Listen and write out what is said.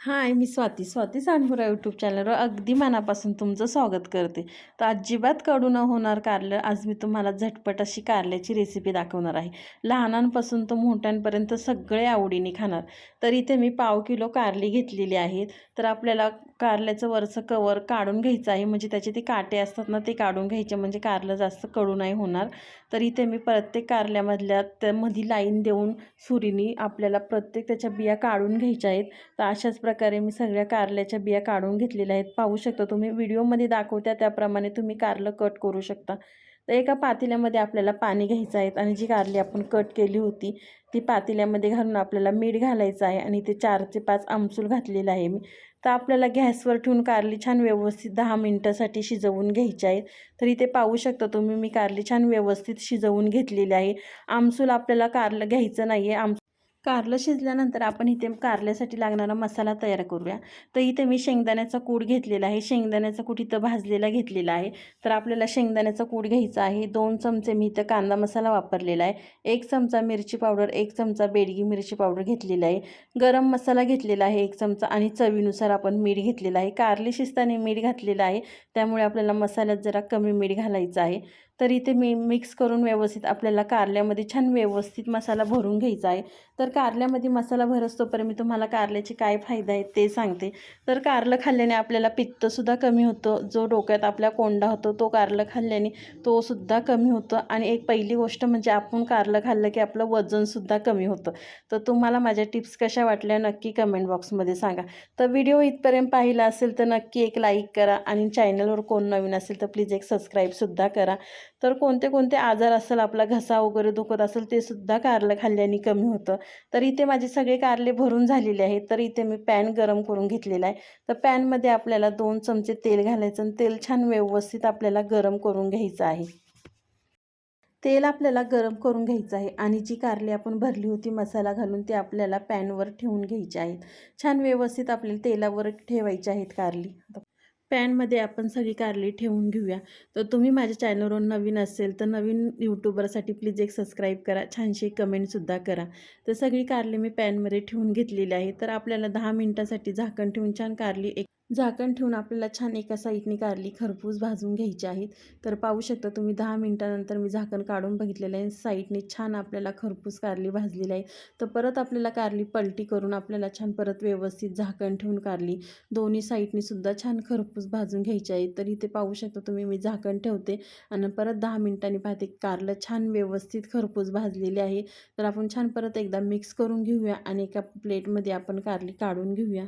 हाय मी स्वाती. स्वाती सानपुरा यूट्यूब चॅनलवर अगदी मनापासून तुमचं स्वागत करते. तर अजिबात कडू न होणार कारलं आज मी तुम्हाला झटपट अशी कारल्याची रेसिपी दाखवणार आहे. लहानांपासून तर मोठ्यांपर्यंत सगळे आवडीने खाणार. तर इथे मी पाव किलो कारली घेतलेली आहेत. तर आपल्याला कारल्याचं वरचं कवर काढून घ्यायचं आहे. म्हणजे त्याचे ते काटे असतात ना ते काढून घ्यायचे. म्हणजे कारलं जास्त कडू नाही होणार. तर इथे मी प्रत्येक कारल्यामधल्या त्यामध्ये लाईन देऊन सुरीनी आपल्याला प्रत्येक त्याच्या बिया काढून घ्यायच्या आहेत. तर अशाच प्रकारे मी सगळ्या कारल्याच्या बिया काढून घेतलेल्या आहेत. पाहू शकता तुम्ही व्हिडिओमध्ये दाखवत्या त्याप्रमाणे तुम्ही कारलं कट करू शकता. तर एका पातेल्यामध्ये आपल्याला पाणी घ्यायचं आहे आणि जी कारली आपण कट केली होती ती पातेल्यामध्ये घालून आपल्याला मीठ घालायचं आहे आणि ते चार ते पाच आमसूल घातलेलं आहे मी. तर आपल्याला गॅसवर ठेवून कारली छान व्यवस्थित दहा मिनटासाठी शिजवून घ्यायची आहे. तर इथे पाहू शकता तुम्ही मी कारली छान व्यवस्थित शिजवून घेतलेली आहे. आमसूल आपल्याला कारलं घ्यायचं नाही आहे आम कारलं शिजल्यानंतर आपण इथे कारल्यासाठी लागणारा मसाला तयार करूया. तर इथे मी शेंगदाण्याचा कूड घेतलेला आहे. शेंगदाण्याचा कूट इथं भाजलेला घेतलेला आहे. तर आपल्याला शेंगदाण्याचा कूट घ्यायचा आहे. दोन चमचे मी इथं कांदा मसाला वापरलेला आहे. एक चमचा मिरची पावडर एक चमचा बेडगी मिरची पावडर घेतलेला आहे. गरम मसाला घेतलेला आहे एक चमचा आणि चवीनुसार आपण मीठ घेतलेलं आहे. कारली शिजताना मीठ घातलेलं आहे. त्यामुळे आपल्याला मसाल्यात जरा कमी मीठ घालायचं आहे. तर इथे मी मिक्स करून व्यवस्थित आपल्याला कारल्यामध्ये छान व्यवस्थित मसाला भरून घ्यायचा आहे. तर कारल्यामध्ये मसाला भरसतोपर्यंत मी तुम्हाला कारल्याचे काय फायदा आहेत ते सांगते. तर कारलं खाल्ल्याने आपल्याला पित्तसुद्धा कमी होतं. जो डोक्यात आपल्या कोंडा होतो तो कारलं खाल्ल्याने तोसुद्धा कमी होतं. आणि एक पहिली गोष्ट म्हणजे आपण कारलं खाल्लं की आपलं वजनसुद्धा कमी होतं. तर तुम्हाला माझ्या टिप्स कशा वाटल्या नक्की कमेंट बॉक्समध्ये सांगा. तर व्हिडिओ इथपर्यंत पाहिला असेल तर नक्की एक लाईक करा आणि चॅनलवर कोण नवीन असेल तर प्लीज एक सबस्क्राईबसुद्धा करा. तर कोणते कोणते आजार असेल आपला घसा वगैरे दुखत असेल ते सुद्धा कारलं खाल्ल्याने कमी होतं. तर इथे माझे सगळे कारले भरून झालेले आहेत. तर इथे मी पॅन गरम करून घेतलेला आहे. तर पॅनमध्ये आपल्याला दोन चमचे तेल घालायचं आणि तेल छान व्यवस्थित आपल्याला गरम करून घ्यायचं आहे. तेल आपल्याला गरम करून घ्यायचं आहे आणि जी कारली आपण भरली होती मसाला घालून ते आपल्याला पॅनवर ठेवून घ्यायची आहेत. छान व्यवस्थित आपल्याला तेलावर ठेवायची आहेत कारली. पॅनमध्ये आपण सगळी कारली ठेवून घेऊया. तर तुम्ही माझ्या चॅनलवर नवीन असेल तर नवीन यूट्यूबरसाठी प्लीज एक सबस्क्राईब करा छानशी कमेंटसुद्धा करा. तर सगळी कारली मी पॅनमध्ये ठेवून घेतलेली आहे. तर आपल्याला दहा मिनटासाठी झाकण ठेवून छान कारली एक झाकण ठेवून आपल्याला छान एका साईडने कारली खरपूस भाजून घ्यायची आहेत. तर पाहू शकता तुम्ही दहा मिनटानंतर मी झाकण काढून बघितलेलं आहे. साईडने छान आपल्याला खरपूस कारली भाजलेली आहे. तर परत आपल्याला कारली पलटी करून आपल्याला छान परत व्यवस्थित झाकण ठेवून कारली. दोन्ही साईडने सुद्धा छान खरपूस भाजून घ्यायची आहे. तर इथे पाहू शकता तुम्ही मी झाकण ठेवते आणि परत दहा मिनटांनी पाहते कारलं छान व्यवस्थित खरपूस भाजलेली आहे. तर आपण छान परत एकदा मिक्स करून घेऊया आणि एका प्लेटमध्ये आपण कारली काढून घेऊया.